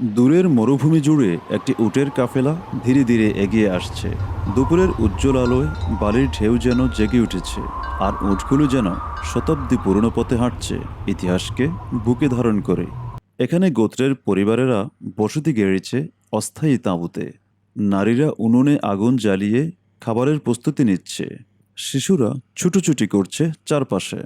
দূরের মরুভূমি জুড়ে একটি উটের কাফেলা ধীরে ধীরে এগিয়ে আসছে। দুপুরের উজ্জ্বল আলোয় বালির ঢেউ যেন জেগে উঠেছে, আর উটগুলো যেন শতাব্দী পুরনো পথে হাঁটছে ইতিহাসকে বুকে ধারণ করে। এখানে গোত্রের পরিবারেরা বসতি গেড়েছে অস্থায়ী তাঁবুতে। নারীরা উনুনে আগুন জ্বালিয়ে খাবারের প্রস্তুতি নিচ্ছে। শিশুরা ছুটোছুটি করছে চারপাশে।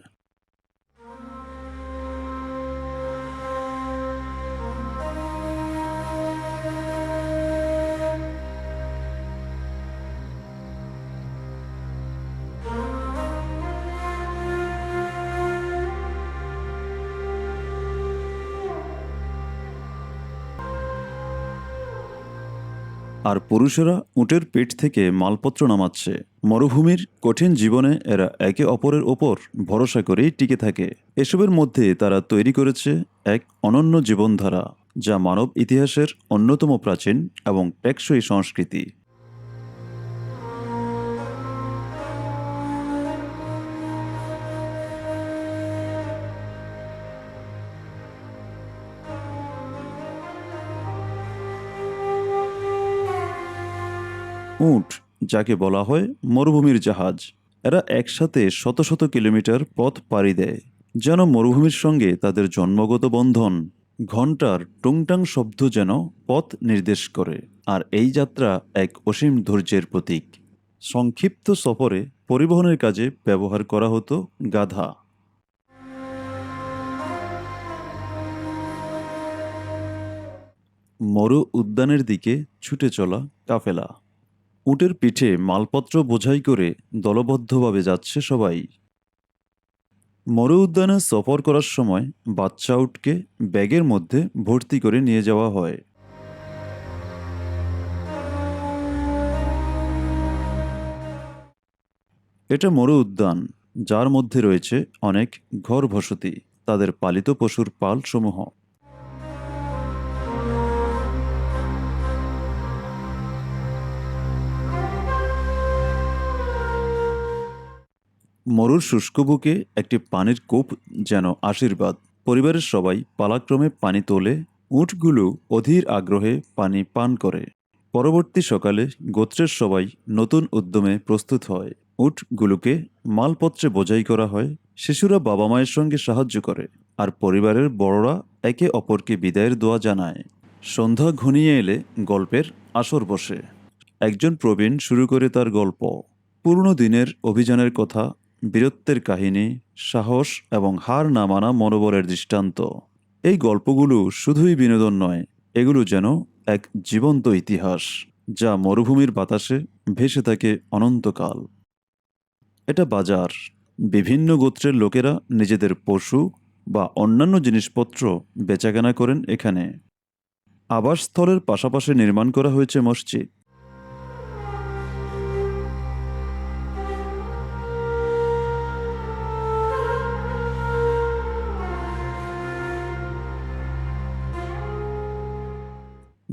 আর পুরুষেরা উটের পেট থেকে মালপত্র নামাচ্ছে। মরুভূমির কঠিন জীবনে এরা একে অপরের ওপর ভরসা করেই টিকে থাকে। এসবের মধ্যে তারা তৈরি করেছে এক অনন্য জীবনধারা, যা মানব ইতিহাসের অন্যতম প্রাচীন এবং টেকসই সংস্কৃতি। উট, যাকে বলা হয় মরুভূমির জাহাজ। এরা একসাথে শত শত কিলোমিটার পথ পাড়ি দেয়, যেন মরুভূমির সঙ্গে তাদের জন্মগত বন্ধন। ঘণ্টার টুংটাং শব্দ যেন পথ নির্দেশ করে, আর এই যাত্রা এক অসীম ধৈর্যের প্রতীক। সংক্ষিপ্ত সফরে পরিবহনের কাজে ব্যবহার করা হতো গাধা। মরু উদ্যানের দিকে ছুটে চলা কাফেলা। উটের পিঠে মালপত্র বোঝাই করে দলবদ্ধভাবে যাচ্ছে সবাই। মরু উদ্যানে সফর করার সময় বাচ্চা উটকে ব্যাগের মধ্যে ভর্তি করে নিয়ে যাওয়া হয়। এটা মরু উদ্যান যার মধ্যে রয়েছে অনেক ঘর বসতি তাদের পালিত পশুর পাল মরুর শুষ্ক বুকে একটি পানির কূপ যেন আশীর্বাদ। পরিবারের সবাই পালাক্রমে পানি তোলে, উটগুলো অধীর আগ্রহে পানি পান করে। পরবর্তী সকালে গোত্রের সবাই নতুন উদ্যমে প্রস্তুত হয়। উটগুলোকে মালপত্রে বোঝাই করা হয়, শিশুরা বাবা মায়ের সঙ্গে সাহায্য করে আর পরিবারের বড়রা একে অপরকে বিদায়ের দোয়া জানায়। সন্ধ্যা ঘনিয়ে এলে গল্পের আসর বসে। একজন প্রবীণ শুরু করে তার গল্প। পুরনো দিনের অভিযানের কথা বীরত্বের কাহিনী, সাহস এবং হার না মানা মনোবলের দৃষ্টান্ত। এই গল্পগুলো শুধুই বিনোদন নয়, এগুলো যেন এক জীবন্ত ইতিহাস, যা মরুভূমির বাতাসে ভেসে থাকে অনন্তকাল। এটা বাজার। বিভিন্ন গোত্রের লোকেরা নিজেদের পশু বা অন্যান্য জিনিসপত্র বেচাকেনা করেন এখানে। আবাসস্থলের পাশাপাশি নির্মাণ করা হয়েছে মসজিদ।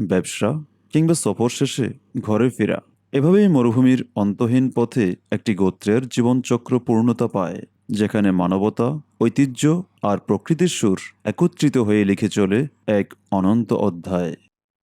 ব্যবসা কিংবা সফর শেষে ঘরে ফেরা। এভাবেই মরুভূমির অন্তহীন পথে একটি গোত্রের জীবনচক্র পূর্ণতা পায়, যেখানে মানবতা, ঐতিহ্য আর প্রকৃতির সুর একত্রিত হয়ে লিখে চলে এক অনন্ত অধ্যায়।